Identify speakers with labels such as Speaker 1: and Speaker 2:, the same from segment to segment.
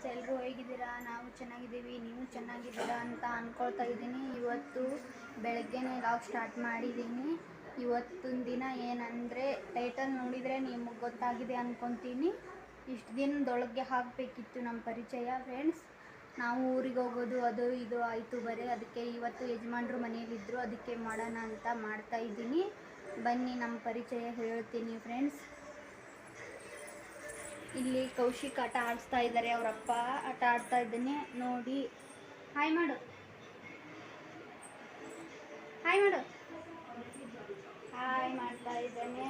Speaker 1: Friends ಎಲ್ಲರೂ ಹೇಗಿದ್ದೀರಾ? ನಾವು ಚೆನ್ನಾಗಿದ್ದೀವಿ, ನೀವು ಚೆನ್ನಾಗಿದ್ದೀರಾ ಅಂತ ಅಂದ್ಕೊಳ್ತಾ ಇದ್ದೀನಿ. ಇವತ್ತು ಬೆಳಗ್ಗೆನೇ ಲಾಗ್ ಸ್ಟಾರ್ಟ್ ಮಾಡಿದ್ದೀನಿ. ಇವತ್ತಿನ ದಿನ ಏನಂದರೆ ಟೈಟಲ್ ನೋಡಿದರೆ ನಿಮಗೆ ಗೊತ್ತಾಗಿದೆ ಅಂದ್ಕೊತೀನಿ ಇಷ್ಟು ದಿನದೊಳಗೆ ಹಾಕಬೇಕಿತ್ತು ನಮ್ಮ ಪರಿಚಯ ಫ್ರೆಂಡ್ಸ್ ನಾವು ಊರಿಗೆ ಹೋಗೋದು, ಅದು ಇದು ಆಯಿತು ಬರೀ. ಅದಕ್ಕೆ ಇವತ್ತು ಯಜಮಾನ್ರು ಮನೆಯಲ್ಲಿದ್ದರು ಅದಕ್ಕೆ ಮಾಡೋಣ ಅಂತ ಮಾಡ್ತಾ ಇದ್ದೀನಿ. ಬನ್ನಿ ನಮ್ಮ ಪರಿಚಯ ಹೇಳ್ತೀನಿ ಫ್ರೆಂಡ್ಸ್ ಇಲ್ಲಿ ಕೌಶಿಕ್ ಆಟ ಆಡಿಸ್ತಾ ಇದ್ದಾರೆ ಅವರಪ್ಪ ಆಟ ಆಡ್ತಾ ಇದ್ದಾನೆ. ನೋಡಿ ಹಾಯ್ ಮಾಡು. ಹಾಯ್ ಮಾಡು. ಹಾಯ್ ಮಾಡ್ತಾ ಇದ್ದಾನೆ.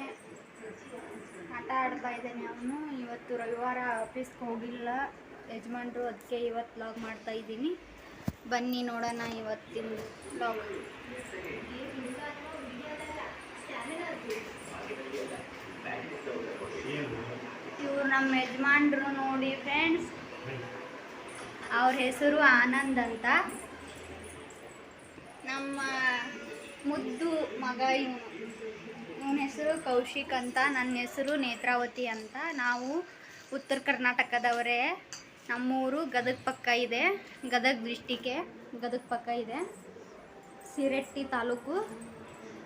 Speaker 1: ಆಟ ಆಡ್ತಾ ಇದ್ದಾನೆ ಅವನು. ಇವತ್ತು ರವಿವಾರ ಆಫೀಸ್ಗೆ ಹೋಗಿಲ್ಲ. ಯಜಮಾನ್ರು ಅದಕ್ಕೆ ಇವತ್ತು ಲಾಗ್ ಮಾಡ್ತಾ ಇದ್ದೀನಿ. ಬನ್ನಿ ನೋಡೋಣ ಇವತ್ತಿನ ಲಾಗ್ ನಮ್ಮ ಯಜಮಾನ್ರು ನೋಡಿ ಫ್ರೆಂಡ್ಸ್ ಅವ್ರ ಹೆಸರು ಆನಂದ್ ಅಂತ. ನಮ್ಮ ಮುದ್ದು ಮಗ ಇವನು. ಇವನ ಹೆಸರು ಕೌಶಿಕ್ ಅಂತ, ನನ್ನ ಹೆಸರು ನೇತ್ರಾವತಿ ಅಂತ. ನಾವು ಉತ್ತರ ಕರ್ನಾಟಕದವರೇ. ನಮ್ಮೂರು ಗದಗ ಪಕ್ಕ ಇದೆ. ಗದಗ ದೃಷ್ಟಿಕೆ ಗದಗ ಪಕ್ಕ ಇದೆ. ಸಿರೆಟ್ಟಿ ತಾಲೂಕು.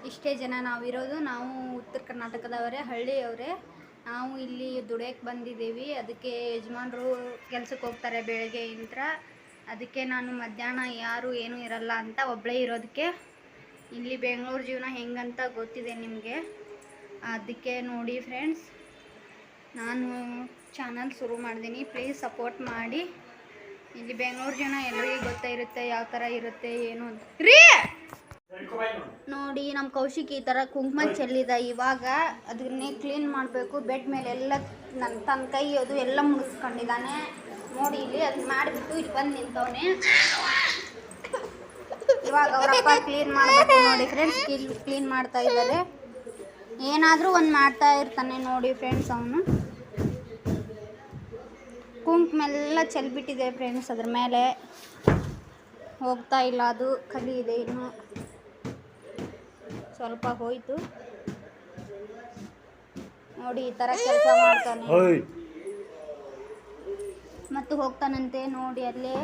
Speaker 1: ಇಷ್ಟೇ ಜನ ನಾವಿರೋದು. ನಾವು ಉತ್ತರ ಕರ್ನಾಟಕದವರೇ, ಹಳ್ಳಿಯವರೇ. ನಾವು ಇಲ್ಲಿ ದುಡಿಯೋಕ್ಕೆ ಬಂದಿದ್ದೀವಿ. ಅದಕ್ಕೆ ಯಜಮಾನ್ರು ಕೆಲ್ಸಕ್ಕೆ ಹೋಗ್ತಾರೆ ಬೆಳಗ್ಗೆಯಿಂದ ಅದಕ್ಕೆ ನಾನು ಮಧ್ಯಾಹ್ನ ಯಾರು ಏನೂ ಇರಲ್ಲ ಅಂತ ಒಬ್ಬಳೇ ಇರೋದಕ್ಕೆ. ಇಲ್ಲಿ ಬೆಂಗಳೂರು ಜೀವನ ಹೆಂಗಂತ ಗೊತ್ತಿದೆ ನಿಮಗೆ? ಅದಕ್ಕೆ ನೋಡಿ ಫ್ರೆಂಡ್ಸ್ ನಾನು ಚಾನಲ್ ಶುರು ಮಾಡಿದ್ದೀನಿ ಪ್ಲೀಸ್ ಸಪೋರ್ಟ್ ಮಾಡಿ. ಇಲ್ಲಿ ಬೆಂಗಳೂರು ಜೀವನ ಎಲ್ಲರಿಗೂ ಗೊತ್ತೇ ಇರುತ್ತೆ, ಯಾವ ಥರ ಇರುತ್ತೆ, ಏನು ಅಂತ. ರೀ! ನೋಡಿ ನಮ್ಮ ಕೌಶಿಕ್ ಈ ಥರ ಕುಂಕುಮ ಚೆಲ್ಲಿದ. ಇವಾಗ ಅದನ್ನೇ ಕ್ಲೀನ್ ಮಾಡಬೇಕು. ಬೆಡ್ ಮೇಲೆ ಎಲ್ಲ ನನ್ನ ತನ್ನ ಕೈ ಅದು ಎಲ್ಲ ಮುಗಿಸ್ಕೊಂಡಿದ್ದಾನೆ. ನೋಡಿ, ಇಲ್ಲಿ ಅದನ್ನ ಮಾಡಿಬಿಟ್ಟು ಇಲ್ಲಿ ಬಂದು ನಿಂತವನೆ. ಇವಾಗ ಅವರಪ್ಪ ಕ್ಲೀನ್ ಮಾಡ್ಬೇಕು ನೋಡಿ ಫ್ರೆಂಡ್ಸ್ ಕ್ಲೀನ್ ಮಾಡ್ತಾ ಇದ್ದಾರೆ. ಏನಾದರೂ ಒಂದು ಮಾಡ್ತಾ ಇರ್ತಾನೆ ನೋಡಿ ಫ್ರೆಂಡ್ಸ್ ಅವನು. ಕುಂಕುಮೆಲ್ಲ ಚೆಲ್ಬಿಟ್ಟಿದೆ ಫ್ರೆಂಡ್ಸ್ ಅದ್ರ ಮೇಲೆ. ಹೋಗ್ತಾ ಇಲ್ಲ ಅದು, ಕಲಿ ಇದೆ ಇನ್ನು. ಸ್ವಲ್ಪ ಹೋಯ್ತು. ನೋಡಿ ಈ ಥರ ಕೆಲಸ ಮಾಡ್ತಾನೆ. ಮತ್ತು ಹೋಗ್ತಾನಂತೆ ನೋಡಿ ಅಲ್ಲೇ.